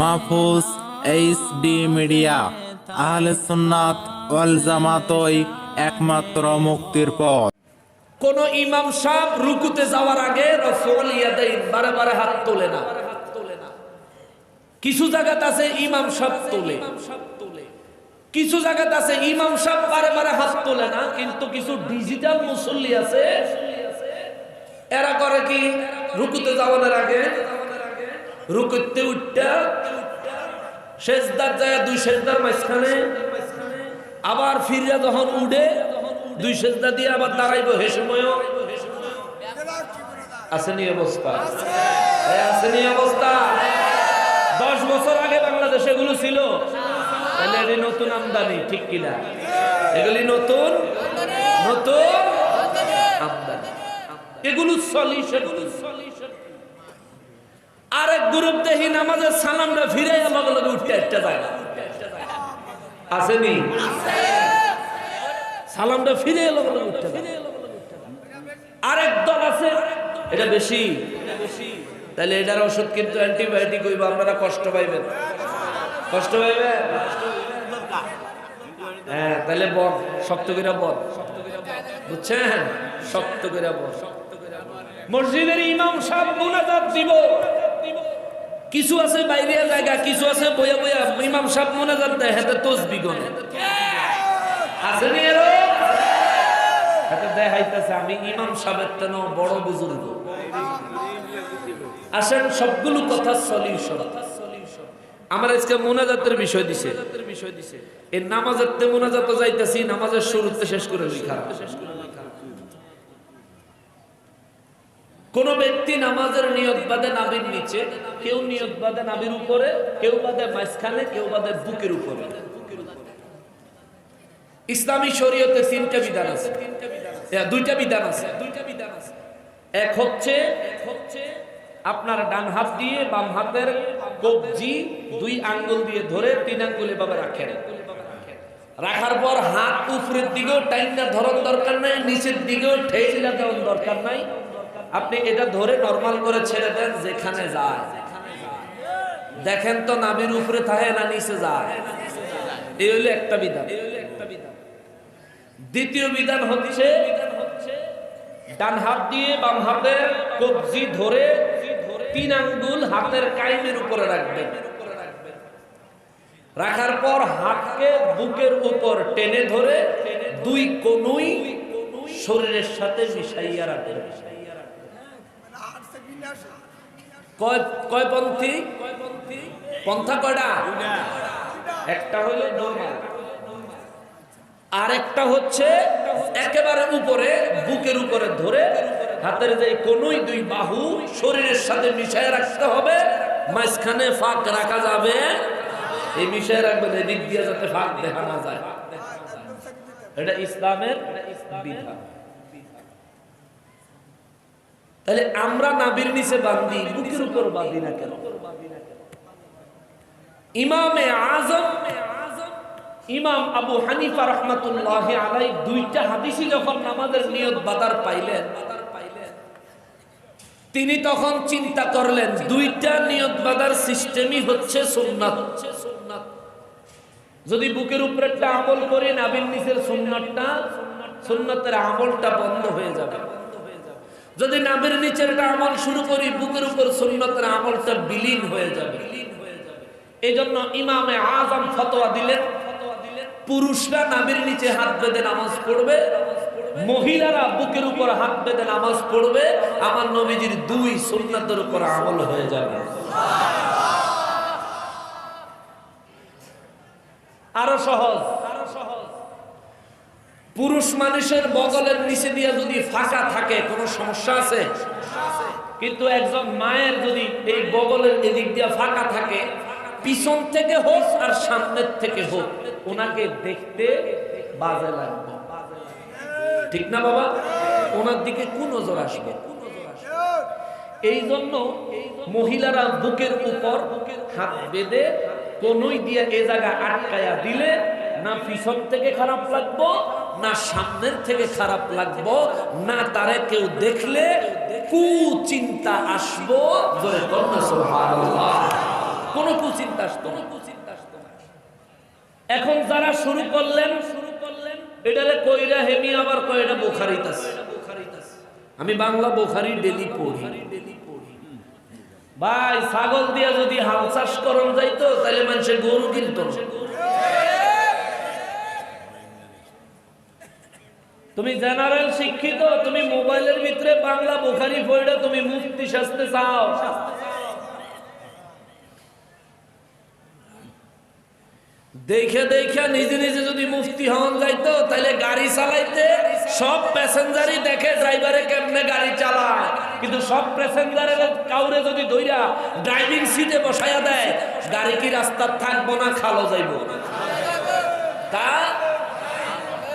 Mahfuz H D media আহলে সুন্নাত ওয়াল জামাতই একমাত্র মুক্তির পথ। কোন ইমাম সাহেব রুকুতে যাওয়ার আগে রফল ইয়াদাইন বারে বারে হাত তোলে না। কিছু জায়গাতে আছে ইমাম সাহেব তোলে। কিছু জায়গাতে আছে ইমাম সাহেব বারে বারে হাত তোলে না কিন্তু কিছু ডিজিটাল মুসল্লি আছে। এরা করে কি? রুকুতে যাওয়ার আগে রুকুতে উঠটা শেষদার যায় দুই শেষদার মাঝখানে, আবার ফিরিয়া যখন উঠে, দুই সেজদা দিয়ে আবার দাঁড়াইব হে সময়ও আসেনি অবস্থা? আসেনি অবস্থা? দশ বছর আগে বাংলাদেশ এগুলো ছিল। তাহলে নতুন আমদানি, ঠিক কিনা? এগুলি নতুন? নতুন? আমদানি। এগুলো চলি সেগুলো সলিউশন আরেক গ্রুপ দেখি নামাজের সালামটা ফিরে আমাকে লগে উঠতে একটা জায়গা। আসেনি? সালামটা ফিরে বলে উঠতে আরেক দল আছে, এটা বেশি। তাহলে এটার ওষুধ কিন্তু অ্যান্টিবায়োটিক হইব, আপনারা কষ্ট পাইবেন। কষ্ট পাইবেন? হ্যাঁ তাহলে বল, শক্ত করে বল। বুঝছেন? শক্ত করে বল। মসজিদের ইমাম সাহেব মুনাজাত দিব। কিছু আছে বাইরে জায়গা, কিছু আছে বইয়া বইয়া। ইমাম সাহেব মুনাজাত দেয় হাতে তসবি গনে দেখাইতেছে, আমি বড় বুজুর্গ। সবগুলো কথা আমার আজকে মোনাজাতের বিষয় দিছে। বিষয় দিছে এই নামাজের শুরুতে শেষ করে লিখা কোন ব্যক্তি নামাজের নিয়ত বাদে নাবির নিচে, কেউ নিয়ত বাদে নাবির উপরে, কেউ বাদে মাঝখানে, কেউ বাদে বুকের উপরে। ইসলামী শরীয়তে তিনটা বিধান আছে। দুইটা বিধান আছে দুইটা বিধান আছে। এক হচ্ছে, আপনার ডান হাত দিয়ে বাম হাতের কবজি দুই আঙ্গুল দিয়ে ধরে তিন আঙ্গুল এভাবে রাখেন। রাখার পর হাত উপরের দিকেও টাইমটা ধরন দরকার নাই, নিচের দিকেও ঠেইলা দেওয়ার দরকার নাই। আপনি এটা ধরে নরমাল করে ছেড়ে দেন যেখানে যায়। দেখেন তো নাবির উপরে থাকে না নিচে যায়। এই হইল একটা বিধান। দ্বিতীয় বিধান হচ্ছে ডান হাত দিয়ে বাম হাতের কবজি ধরে তিন আঙ্গুল হাতের কাইমের উপরে রাখবেন। রাখার পর হাতকে বুকের উপর টেনে ধরে দুই কোনুই শরীরের সাথে মিশাইয়া রাখবেন। কয় পন্থী? পন্থা কয়টা? একটা হইল নর্মাল আরেকটা হচ্ছে একেবারে উপরে, বুকের উপরে ধরে, হাতের যে কোনই দুই বাহু শরীরের সাথে মিশায় রাখতে হবে, মাঝখানে ফাঁক রাখা যাবে। এই মিশায় রাখবেন, এদিক দিয়ে যাতে ফাঁক দেখা না যায়। এটা ইসলামের বিধান। তাহলে আমরা নাবির নিচে বান্ধি বুকের উপর বাঁধি না কেন? ইমামে আজম, ইমাম আবু হানিফা রহমতুল্লাহ আলাই দুইটা হাদিসি যখন নামাজের নিয়ত বাদার পাইলেন, তিনি তখন চিন্তা করলেন, দুইটা নিয়ত বাদার সিস্টেমই হচ্ছে সোমনাথ হচ্ছে সোমনাথ যদি বুকের উপরেরটা আমল করি, নাবির নিচের সুন্নাতটা, সুন্নতের আমলটা বন্ধ হয়ে যাবে। যদি নাবির নিচেরটা আমল শুরু করি, বুকের উপর সুন্নতের আমলটা বিলীন হয়ে যাবে। এই জন্য ইমামে আজম ফতোয়া দিলেন, পুরুষরা নাবির নিচে হাত বেঁধে নামাজ পড়বে, মহিলারা বুকের উপর হাত বেঁধে নামাজ পড়বে, আমার নবীজির দুই সুন্নাতের উপর আমল হয়ে যাবে। আরও সহজ। পুরুষ মানুষের বগলের নিচে দিয়ে যদি ফাঁকা থাকে, কোনো সমস্যা আছে? কিন্তু একজন মায়ের যদি এই বগলের এদিক দিয়ে ফাঁকা থাকে, পিছন থেকে হোক আর সামনের থেকে হোক, ওনাকে দেখতে বাজে লাগবে। ঠিক না বাবা? ওনার দিকে কোন নজর আসবে। এই জন্য মহিলারা বুকের উপর হাত বেঁধে কোনই দিয়ে এ জায়গা আটকায়া দিলে না পিছন থেকে খারাপ লাগবো, না সামনের থেকে খারাপ লাগবো, না তারে কেউ দেখলে কুচিন্তা আসব। জোরে কর না কুচিন্তা আসতো এখন যারা শুরু করলেন শুরু করলেন এটারে কইরা হেমি আবার কয় এটা বোখারিত আছে? আমি বাংলা বোখারি ডেলি পড়ি। ভাই, ছাগল দিয়া যদি হাল চাষ করন যাইতো তাহলে মানুষের গরু কিনত তুমি জেনারেল শিক্ষিত, তুমি মোবাইলের ভিতরে বাংলা বোখারি পড়ে তুমি মুক্তি শাস্তে চাও। দেখে দেখে নিজে নিজে যদি মুফতি হন যাইতো তাহলে গাড়ি চালাইতে সব প্যাসেঞ্জারই দেখে ড্রাইভারে কেমনে গাড়ি চালায়। কিন্তু সব প্যাসেঞ্জারের কাউরে যদি ধইরা ড্রাইভিং সিটে বসাইয়া দেয়, গাড়ি কি রাস্তা থাকব না, খালো যাইবো? তা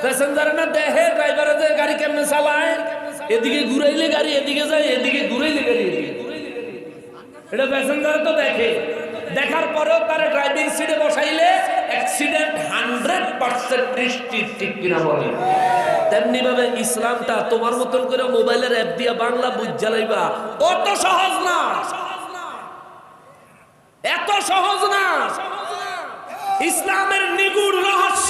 প্যাসেঞ্জারে না দেখে ড্রাইভার যে গাড়ি কেমনে চালায়? এদিকে ঘুরাইলে গাড়ি, এদিকে যায়, এদিকে ঘুরাইলে গাড়ি এটা প্যাসেঞ্জার তো দেখে। দেখার পরেও তার ড্রাইভিং সিটে বসাইলে অ্যাক্সিডেন্ট হান্ড্রেড পার্সেন্ট নিশ্চিত, ঠিক কিনা বলে। তেমনি ভাবে ইসলামটা তোমার মতন করে মোবাইলের অ্যাপ দিয়া বাংলা বুঝ জ্বালাইবা সহজ না। এত সহজ না। ইসলামের নিগুড় রহস্য